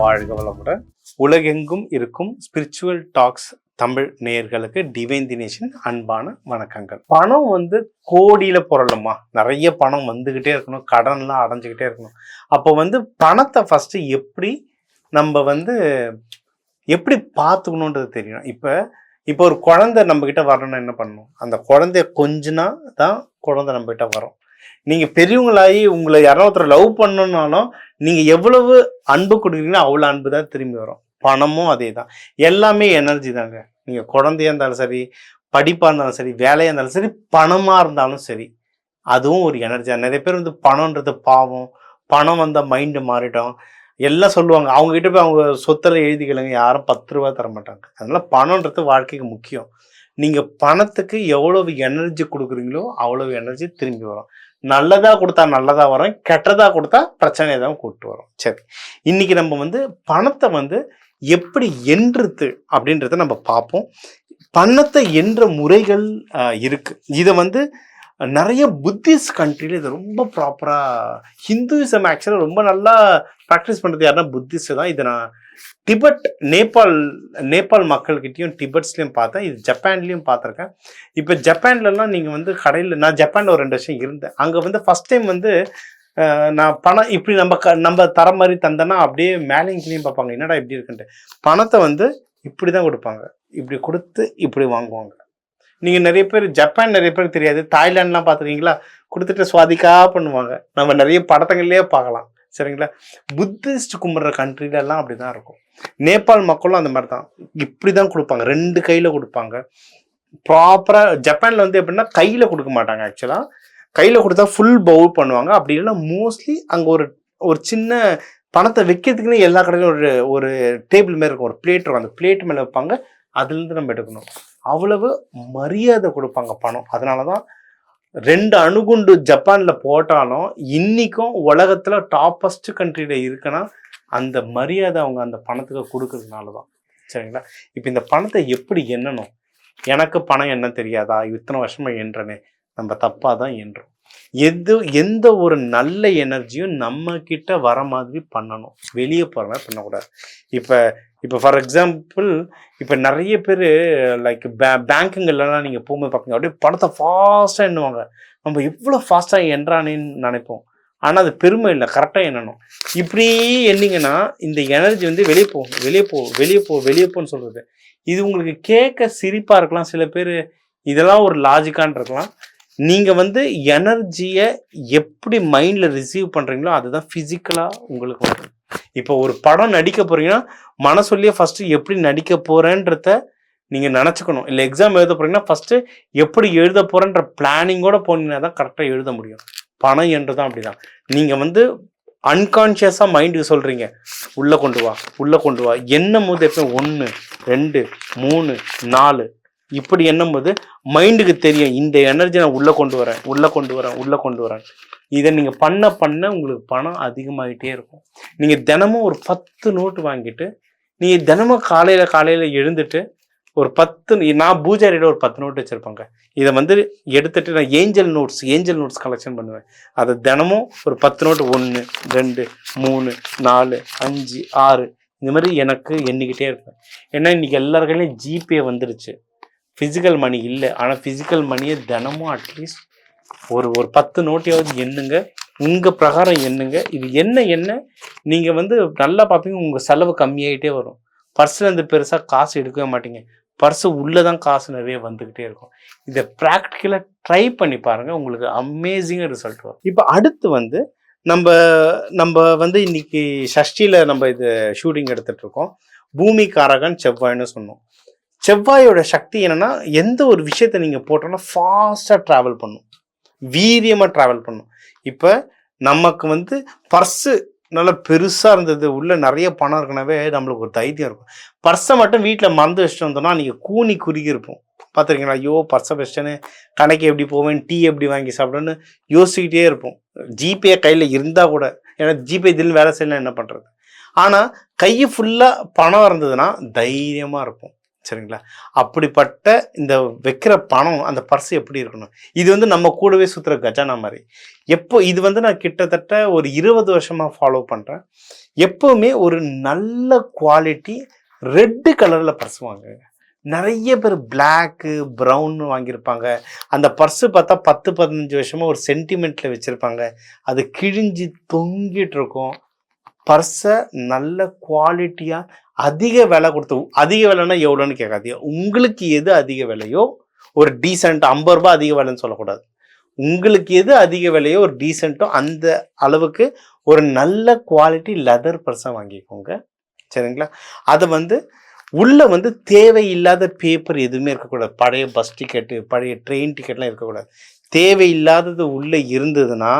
வாழ்க வளமுடன். உலகெங்கும் இருக்கும் ஸ்பிரிச்சுவல் டாக்ஸ் தமிழ் நேயர்களுக்கு டிவைன் தினேஷின் அன்பான வணக்கங்கள். பணம் வந்து கோடியில புரளுமா நிறைய பணம் வந்துகிட்டே இருக்கணும். கடன்லாம் அடைஞ்சுக்கிட்டே இருக்கணும். அப்போ வந்து பணத்தை ஃபர்ஸ்ட் எப்படி நம்ம வந்து எப்படி பார்த்துக்கணுன்றது தெரியணும். இப்போ இப்போ ஒரு குழந்தை நம்ம கிட்ட வரணும்னா என்ன பண்ணணும்? அந்த குழந்தைய கொஞ்சனா தான் குழந்தை நம்ம கிட்ட வரும். நீங்க பெரியவங்களாகி உங்களை யாராவது லவ் பண்ணணும்னாலும் நீங்கள் எவ்வளவு அன்பு கொடுக்குறீங்களோ அவ்வளோ அன்பு தான் திரும்பி வரும். பணமும் அதே தான் எல்லாமே எனர்ஜி தாங்க. நீங்கள் குழந்தையா இருந்தாலும் சரி படிப்பாக இருந்தாலும் சரி வேலையாக இருந்தாலும் சரி பணமாக இருந்தாலும் சரி அதுவும் ஒரு எனர்ஜியாக நிறைய பேர் வந்து பணம்ன்றது பாவம். பணம் வந்தால் மைண்டு மாறிடும். எல்லாம் சொல்லுவாங்க. அவங்க கிட்ட போய் அவங்க சொத்தில் எழுதிக்கலங்க யாரும் பத்து ரூபா தர மாட்டாங்க. அதனால் பணம்ன்றது வாழ்க்கைக்கு முக்கியம். நீங்கள் பணத்துக்கு எவ்வளவு எனர்ஜி கொடுக்குறீங்களோ அவ்வளவு எனர்ஜி திரும்பி வரும். நல்லதா கொடுத்தா நல்லதா வரும் கெட்டதா கொடுத்தா பிரச்சனையை தான் கூப்பிட்டு வரும். சரி இன்னைக்கு நம்ம வந்து பணத்தை வந்து எப்படி எண்ணுறது அப்படின்றத நம்ம பார்ப்போம். பணத்தை என்ற முறைகள் இருக்குது இருக்கு. இதை வந்து நிறைய புத்திஸ்ட் கண்ட்ரியில் இது ரொம்ப ப்ராப்பராக ஹிந்துவிசம் ஆக்சுவலாக ரொம்ப நல்லா ப்ராக்டிஸ் பண்ணுறது யாருன்னா புத்திஸ்ட் தான். இதை நான் டிபெட் நேபாள் நேபாள் மக்கள்கிட்டையும் டிபெட்ஸ்லையும் பார்த்தேன். இது ஜப்பான்லேயும் பார்த்துருக்கேன். இப்போ ஜப்பான்லலாம் நீங்கள் வந்து கடையில் நான் ஜப்பானில் ஒரு ரெண்டு வருஷம் இருந்தேன். அங்கே வந்து ஃபஸ்ட் டைம் வந்து நான் பணம் இப்படி நம்ம க நம்ம தர மாதிரி தந்தேன்னா அப்படியே மேலேயும் கீழேயும் பார்ப்பாங்க. என்னடா இப்படி இருக்குன்ட்டு. பணத்தை வந்து இப்படி தான் கொடுப்பாங்க. இப்படி கொடுத்து இப்படி வாங்குவாங்க. நீங்கள் நிறைய பேர் ஜப்பான் நிறைய பேருக்கு தெரியாது தாய்லாண்ட்லாம் பார்த்துருக்கீங்களா? கொடுத்துட்டு சுவாதிக்கா பண்ணுவாங்க. நம்ம நிறைய படத்தங்கள்லேயே பார்க்கலாம். சரிங்களா? புத்திஸ்ட் கும்பிட்ற கண்ட்ரிலெல்லாம் அப்படி தான் இருக்கும். நேபாள் மக்களும் அந்த மாதிரி தான் இப்படி தான் கொடுப்பாங்க. ரெண்டு கையில் கொடுப்பாங்க. ப்ராப்பராக ஜப்பானில் வந்து எப்படின்னா கையில் கொடுக்க மாட்டாங்க ஆக்சுவலாக கையில் கொடுத்தா ஃபுல் பவுல் பண்ணுவாங்க. அப்படி இல்லைன்னா மோஸ்ட்லி அங்கே ஒரு ஒரு சின்ன பணத்தை வைக்கிறதுக்குன்னு எல்லா கடையிலும் ஒரு ஒரு டேபிள் மாதிரி இருக்கும். ஒரு பிளேட் இருக்கும். அந்த பிளேட் மேலே வைப்பாங்க. அதுலேருந்து நம்ம எடுக்கணும். அவ்வளவு மரியாதை கொடுப்பாங்க பணம். அதனால தான் ரெண்டு அணுகுண்டு ஜப்பானில் போட்டாலும் இன்றைக்கும் உலகத்தில் டாப்பஸ்ட் கண்ட்ரியில் இருக்குன்னா அந்த மரியாதை அவங்க அந்த பணத்துக்கு கொடுக்கறதுனால தான் சரிங்களா? இப்போ இந்த பணத்தை எப்படி எண்ணணும்? எனக்கு பணம் என்ன தெரியாதா? இத்தனை வருஷமாக என்றனே. நம்ம தப்பாக தான் என்றோம். எது எந்த ஒரு நல்ல எனர்ஜியும் நம்ம கிட்ட வர மாதிரி பண்ணணும். வெளியே போகிற மாதிரி பண்ணக்கூடாது. இப்போ இப்போ ஃபார் எக்ஸாம்பிள் இப்போ நிறைய பேர் லைக் பே பேங்க்குங்கள்லாம் நீங்கள் போகும்போது பார்ப்பீங்க அப்படியே பணத்தை ஃபாஸ்ட்டாக எண்ணுவாங்க. நம்ம எவ்வளோ ஃபாஸ்ட்டாக எண்றானேன்னு நினைப்போம். ஆனால் அது பெருமை இல்லை கரெக்டாக எண்ணணும். இப்படியே எண்ணிங்கன்னா இந்த எனர்ஜி வந்து வெளியே போகும் வெளியே போ வெளியே போ வெளியே போன்னு சொல்கிறது இது உங்களுக்கு கேட்க சிரிப்பாக இருக்கலாம். சில பேர் இதெல்லாம் ஒரு லாஜிக்கான் இருக்கலாம். நீங்கள் வந்து எனர்ஜியை எப்படி மைண்டில் ரிசீவ் பண்ணுறீங்களோ அதுதான் ஃபிசிக்கலாக உங்களுக்கு வரும். இப்போ ஒரு படம் நடிக்க போறீங்கன்னா மனசொல்லியே ஃபர்ஸ்ட் எப்படி நடிக்க போறேன்றத நீங்க நினச்சிக்கணும். இல்லை எக்ஸாம் எழுத போறீங்கன்னா ஃபர்ஸ்ட் எப்படி எழுத போறேன்ற பிளானிங்கோட போனீங்கன்னா தான் கரெக்டாக எழுத முடியும். பணம் என்றதான் அப்படிதான். நீங்க வந்து அன்கான்ஷியஸாக மைண்டுக்கு சொல்கிறீங்க உள்ளே கொண்டு வா உள்ளே கொண்டு வா. என்ன போது எப்போ ஒன்று ரெண்டு மூணு நாலு. இப்படி எண்ணும் போது மைண்டுக்கு தெரியும் இந்த எனர்ஜி நான் உள்ளே கொண்டு வரேன் உள்ளே கொண்டு வரேன் உள்ளே கொண்டு வரேன். இதை நீங்கள் பண்ண பண்ண உங்களுக்கு பணம் அதிகமாகிட்டே இருக்கும். நீங்கள் தினமும் ஒரு பத்து நோட்டு வாங்கிட்டு நீங்கள் தினமும் காலையில் காலையில் எழுந்துட்டு ஒரு பத்து நான் பூஜாரியில் ஒரு பத்து நோட்டு வச்சுருப்பாங்க. இதை வந்து எடுத்துகிட்டு நான் angel notes angel notes collection பண்ணுவேன். அதை தினமும் ஒரு பத்து நோட்டு ஒன்று ரெண்டு மூணு நாலு அஞ்சு ஆறு இந்த மாதிரி எனக்கு எண்ணிக்கிட்டே இருப்பேன். ஏன்னா இன்னைக்கு எல்லார் கையிலையும் ஜிபே வந்துருச்சு. ஃபிசிக்கல் மணி இல்லை. ஆனால் ஃபிசிக்கல் மணியை தினமும் அட்லீஸ்ட் ஒரு ஒரு பத்து நோட்டையாவது எண்ணுங்க. உங்கள் பிரகாரம் எண்ணுங்க. இது என்ன என்ன? நீங்கள் வந்து நல்லா பார்ப்பீங்க. உங்கள் செலவு கம்மியாகிட்டே வரும். பர்ஸில் இருந்து பெருசாக காசு எடுக்கவே மாட்டீங்க. பர்ஸு உள்ளே தான் காசு நிறைய வந்துக்கிட்டே இருக்கும். இதை ப்ராக்டிக்கலாக ட்ரை பண்ணி பாருங்கள் உங்களுக்கு அமேசிங்காக ரிசல்ட் வரும். இப்போ அடுத்து வந்து நம்ம நம்ம வந்து இன்னைக்கு ஷஷ்டியில் நம்ம இது ஷூட்டிங் எடுத்துகிட்ருக்கோம் பூமி காரகன் செவ்வாய்னு சொன்னோம். செவ்வாயோட சக்தி என்னன்னா எந்த ஒரு விஷயத்த நீங்கள் போட்டோன்னா ஃபாஸ்ட்டாக ட்ராவல் பண்ணும். வீரியமாக ட்ராவல் பண்ணும். இப்போ நமக்கு வந்து பர்ஸு நல்லா பெருசாக இருந்தது உள்ள நிறைய பணம் இருக்கனவே நம்மளுக்கு ஒரு தைரியம் இருக்கும். பர்ஸை மட்டும் வீட்டில் மறந்து வச்சுட்டு வந்தோம்னா நீங்கள் கூனி குறுகி இருப்போம். பார்த்துருக்கீங்களா ஐயோ பர்ஸை வச்சுட்டேன்னு கடைக்கு எப்படி போவேன் டீ எப்படி வாங்கி சாப்பிடணும்னு யோசிக்கிட்டே இருப்போம். ஜிபே கையில் இருந்தால் கூட ஏன்னா ஜிபே இதில் வேலை செய்யலாம் என்ன பண்ணுறது ஆனால் கை ஃபுல்லாக பணம் இருந்ததுன்னா தைரியமாக இருப்போம். சரிங்களா? அப்படிப்பட்ட இந்த வைக்கிற பணம் அந்த பர்ஸ் எப்படி இருக்கணும்? இது வந்து நம்ம கூடவே சுற்றுற கஜானா மாதிரி. எப்போ இது வந்து நான் கிட்டத்தட்ட ஒரு இருபது வருஷமாக ஃபாலோ பண்ணுறேன் எப்போவுமே ஒரு நல்ல குவாலிட்டி ரெட்டு கலரில் பர்ஸ் வாங்குங்க நிறைய பேர் பிளாக்கு ப்ரௌன் வாங்கியிருப்பாங்க. அந்த பர்ஸு பார்த்தா பத்து பதினஞ்சு வருஷமாக ஒரு சென்டிமெண்ட்டில் வச்சுருப்பாங்க. அது கிழிஞ்சு தொங்கிட்டு இருக்கும். பர்ஸை நல்ல குவாலிட்டியாக அதிக விலை கொடுத்து அதிக விலைன்னா எவ்வளோன்னு கேட்காதீங்க. உங்களுக்கு எது அதிக விலையோ ஒரு டீசெண்ட் ஐம்பது ரூபாய் அதிக விலைன்னு சொல்லக்கூடாது. உங்களுக்கு எது அதிக விலையோ ஒரு டீசெண்ட்டோ அந்த அளவுக்கு ஒரு நல்ல குவாலிட்டி லெதர் பர்ஸாக வாங்கிக்கோங்க. சரிங்களா? அதை வந்து உள்ளே வந்து தேவையில்லாத பேப்பர் எதுவுமே இருக்கக்கூடாது. பழைய பஸ் டிக்கெட்டு பழைய ட்ரெயின் டிக்கெட்லாம் இருக்கக்கூடாது. தேவையில்லாதது உள்ளே இருந்ததுன்னா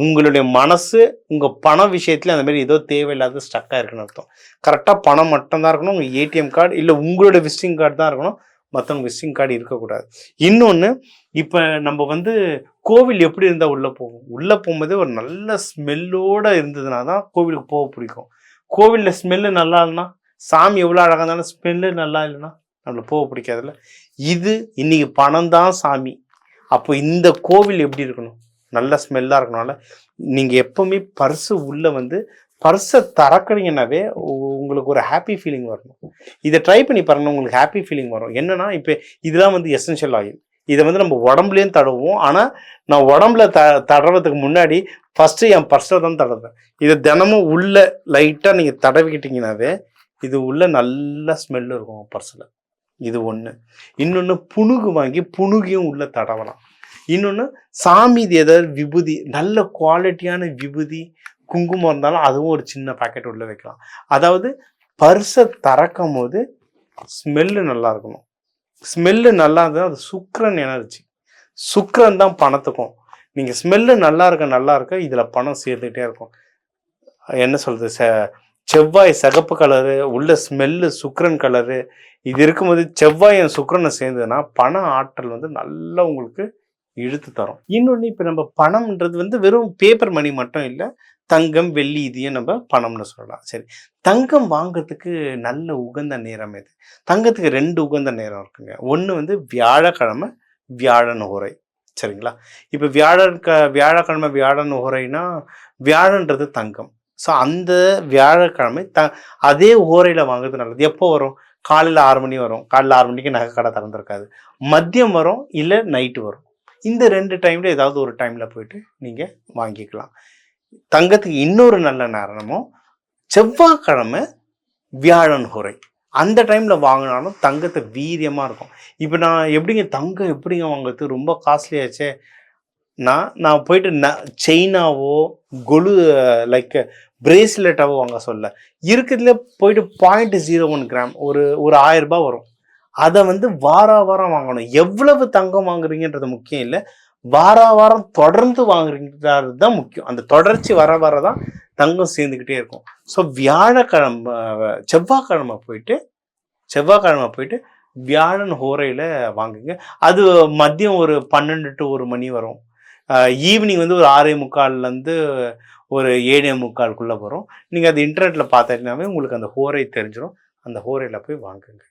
உங்களுடைய மனசு உங்கள் பண விஷயத்துல அந்த மாதிரி ஏதோ தேவையில்லாத ஸ்டக்காக இருக்குன்னு அர்த்தம். கரெக்டாக பணம் மட்டும்தான் இருக்கணும் உங்கள் ஏடிஎம் கார்டு இல்லை உங்களோட விசிட்டிங் கார்டு தான் இருக்கணும். மற்றவங்க விசிட்டிங் கார்டு இருக்கக்கூடாது. இன்னொன்று இப்போ நம்ம வந்து கோவில் எப்படி இருந்தால் உள்ளே போகும்? உள்ளே போகும்போதே ஒரு நல்ல ஸ்மெல்லோடு இருந்ததுனா தான் கோவிலுக்கு போக பிடிக்கும். கோவிலில் ஸ்மெல்லு நல்லா இல்லைன்னா சாமி எவ்வளோ அழகாக இருந்தாலும் ஸ்மெல்லு நல்லா இல்லைன்னா நம்மளை போக பிடிக்காதுல்ல. இது இன்னைக்கு பணம் தான் சாமி. அப்போ இந்த கோவில் எப்படி இருக்கணும்? நல்ல ஸ்மெல்லாக இருக்கணும்ல நீங்கள் எப்போவுமே பர்ஸு உள்ளே வந்து பர்ஸை திறக்கிறீங்கன்னாவே உ- உங்களுக்கு ஒரு ஹாப்பி ஃபீலிங் வரணும். இதை ட்ரை பண்ணி பாருங்க உங்களுக்கு ஹாப்பி ஃபீலிங் வரும். என்னென்னா இப்போ இதெல்லாம் வந்து எசென்ஷியல் ஆயில் இதை வந்து நம்ம உடம்புலையும் தடவுவோம். ஆனால் நான் உடம்புல த தடவுறதுக்கு முன்னாடி ஃபஸ்ட்டு என் பர்ஸில் தான் தடவுறேன். இதை தினமும் உள்ளே லைட்டாக நீங்கள் தடவிக்கிட்டீங்கன்னாவே இது உள்ள நல்ல ஸ்மெல் இருக்கும் பர்ஸில். இது ஒன்று இன்னொன்று புணுகு வாங்கி புணுகியும் உள்ளே தடவலாம். இன்னொன்று சாமி இது ஏதாவது விபூதி நல்ல குவாலிட்டியான விபூதி குங்குமம் இருந்தாலும் அதுவும் ஒரு சின்ன பாக்கெட் உள்ளே வைக்கலாம். அதாவது பர்ஸை திறக்கும் போது ஸ்மெல்லு நல்லா இருக்கணும். ஸ்மெல்லு நல்லா இருந்தால் அது சுக்ரன் எனர்ஜி. சுக்ரன் தான் பணத்துக்கும். நீங்கள் ஸ்மெல்லு நல்லா இருக்க நல்லா இருக்க இதில் பணம் சேர்த்துக்கிட்டே இருக்கும். என்ன சொல்கிறது செ செவ்வாய் சிகப்பு கலரு உள்ள ஸ்மெல்லு சுக்ரன் கலரு இது இருக்கும்போது செவ்வாயும் சுக்ரனை சேர்ந்ததுன்னா பண ஆற்றல் வந்து நல்லா உங்களுக்கு இழுத்து தரும். இன்னொன்று இப்போ நம்ம பணம்ன்றது வந்து வெறும் பேப்பர் மணி மட்டும் இல்லை தங்கம் வெள்ளி இதையும் நம்ம பணம்னு சொல்லலாம். சரி தங்கம் வாங்குறதுக்கு நல்ல உகந்த நேரம் எது? தங்கத்துக்கு ரெண்டு உகந்த நேரம் இருக்குங்க. ஒன்று வந்து வியாழக்கிழமை வியாழன் உரை சரிங்களா? இப்போ வியாழன் க வியாழக்கிழமை வியாழன் உரைனா வியாழன்றது தங்கம். ஸோ அந்த வியாழக்கிழமை த அதே ஓரையில் வாங்குறது நல்லது. எப்போ வரும்? காலையில் ஆறு மணி வரும். காலையில் ஆறு மணிக்கு நகை கடை திறந்துருக்காது. மதியம் வரும் இல்லை நைட்டு வரும்? இந்த ரெண்டு டைமில் ஏதாவது ஒரு டைமில் போயிட்டு நீங்கள் வாங்கிக்கலாம். தங்கத்துக்கு இன்னொரு நல்ல நேரமும் செவ்வாய்க்கிழமை வியாழன் குறை அந்த டைமில் வாங்கினாலும் தங்கத்தை வீரியமாக இருக்கும். இப்போ நான் எப்படிங்க தங்கம் எப்படிங்க வாங்குறது? ரொம்ப காஸ்ட்லியாச்சே நான் நான் போயிட்டு ந செயினாவோ கொலு லைக் பிரேஸ்லெட்டாவோ வாங்க சொல்ல. இருக்கிறதுல போயிட்டு பாயிண்ட் ஜீரோ ஒன் கிராம் ஒரு ஒரு ஆயிரம் ரூபாய் வரும். அதை வந்து வார வாரம் வாங்கணும். எவ்வளவு தங்கம் வாங்குறீங்கன்றது முக்கியம் இல்லை. வார வாரம் தொடர்ந்து வாங்குறீங்கிறது தான் முக்கியம். அந்த தொடர்ச்சி வர வர தான் தங்கம் சேர்ந்துக்கிட்டே இருக்கும். ஸோ வியாழக்கிழமை செவ்வாய்க்கிழமை போயிட்டு செவ்வாய்க்கிழமை போயிட்டு வியாழன் ஹோரையில் வாங்குங்க. அது மதியம் ஒரு பன்னெண்டு டு ஒரு மணி வரும். ஈவினிங் வந்து ஒரு ஆறே முக்கால்லேருந்து ஒரு ஏழே முக்கால்குள்ளே வரும். நீங்கள் அது இன்டர்நெட்டில் பார்த்தீங்கன்னாவே உங்களுக்கு அந்த ஹோரை தெரிஞ்சிடும் அந்த ஹோரையில் போய் வாங்குங்க.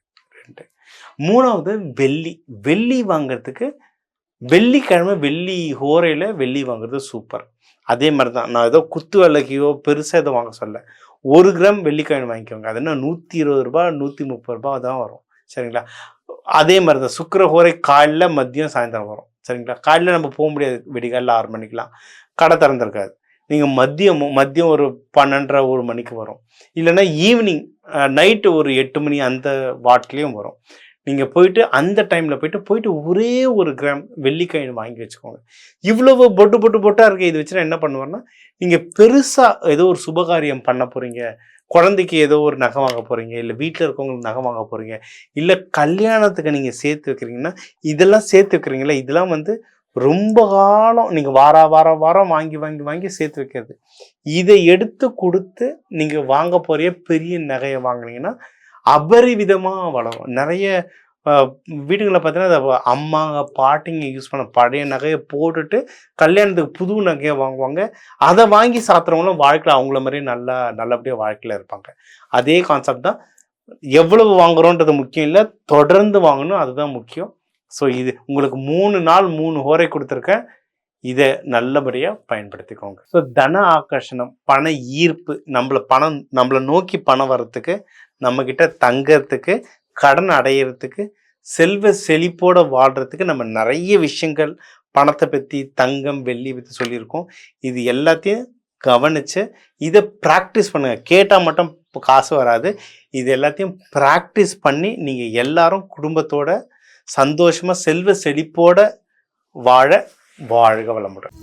ரெண்டு மூணாவது வெள்ளி. வெள்ளி வாங்குறதுக்கு வெள்ளிக்கிழமை வெள்ளி ஹோரையில் வெள்ளி வாங்குறது சூப்பர் அதே மாதிரி தான் நான் ஏதோ குத்து விளக்கியோ பெருசாக ஏதோ வாங்க சொல்ல ஒரு கிராம் வெள்ளிக்கிழமை வாங்கிக்கோங்க. அது என்ன நூற்றி இருபது ரூபாய் நூற்றி முப்பது ரூபாய் தான் வரும். சரிங்களா? அதே மாதிரி தான் சுக்கிர ஹோரை காலைல மதியம் சாயந்தரம் வரும். சரிங்களா? காலையில் நம்ம போக முடியாது. வெடிகாலில் ஆறு மணிக்கெலாம் கடை திறந்துருக்காது. நீங்கள் மதியம் மதியம் ஒரு பன்னெண்டரை ஒரு மணிக்கு வரும். இல்லைன்னா ஈவினிங் நைட்டு ஒரு எட்டு மணி அந்த வாட்லேயும் வரும். நீங்கள் போயிட்டு அந்த டைமில் போயிட்டு போயிட்டு ஒரே ஒரு கிராம் வெள்ளிக்காயின் வாங்கி வச்சுக்கோங்க. இவ்வளவு பொட்டு பொட்டு பொட்டாக இருக்க இது வச்சுன்னா என்ன பண்ணுவார்னா நீங்கள் பெருசாக ஏதோ ஒரு சுபகாரியம் பண்ண போகிறீங்க குழந்தைக்கு ஏதோ ஒரு நகை வாங்க போகிறீங்க இல்லை வீட்டில் இருக்கவங்களுக்கு நகை வாங்க போகிறீங்க இல்லை கல்யாணத்துக்கு நீங்கள் சேர்த்து வைக்கிறீங்கன்னா இதெல்லாம் சேர்த்து வைக்கிறீங்களா இதெல்லாம் வந்து ரொம்ப காலம் நீங்கள் வார வாரம் வாரம் வாங்கி வாங்கி வாங்கி சேர்த்து வைக்கிறது. இதை எடுத்து கொடுத்து நீங்கள் வாங்க போகிற பெரிய நகையை வாங்குனீங்கன்னா அபரிவிதமாக வளரும். நிறைய அஹ், வீடுகளில் பார்த்தீங்கன்னா அதை அம்மாங்க பாட்டிங்க யூஸ் பண்ண பழைய நகையை போட்டுட்டு கல்யாணத்துக்கு புது நகையை வாங்குவாங்க. அதை வாங்கி சாத்துறவங்களும் வாழ்க்கையில் அவங்கள மாதிரி நல்லா நல்லபடியாக வாழ்க்கையில் இருப்பாங்க. அதே கான்செப்ட் தான் எவ்வளவு வாங்குறோன்றது முக்கியம் இல்லை தொடர்ந்து வாங்கணும் அதுதான் முக்கியம். ஸோ இது உங்களுக்கு மூணு நாள் மூணு ஹோரை கொடுத்துருக்கேன் இதை நல்லபடியாக பயன்படுத்திக்கோங்க. ஸோ தன ஆகர்ஷணம் பண ஈர்ப்பு நம்மள பணம் நம்மளை நோக்கி பணம் வர்றதுக்கு நம்மக்கிட்ட தங்கிறதுக்கு கடன் அடையிறதுக்கு செல்வ செழிப்போட வாழ்கிறதுக்கு நம்ம நிறைய விஷயங்கள் பணத்தை பற்றி தங்கம் வெள்ளி பற்றி சொல்லியிருக்கோம். இது எல்லாத்தையும் கவனித்து இதை ப்ராக்டிஸ் பண்ணுங்கள் கேட்டால் மட்டும் இப்போ காசு வராது. இது எல்லாத்தையும் ப்ராக்டிஸ் பண்ணி நீங்கள் எல்லாரும் குடும்பத்தோட சந்தோஷமாக செல்வ செழிப்போட வாழ வாழ்க வளமுடன்.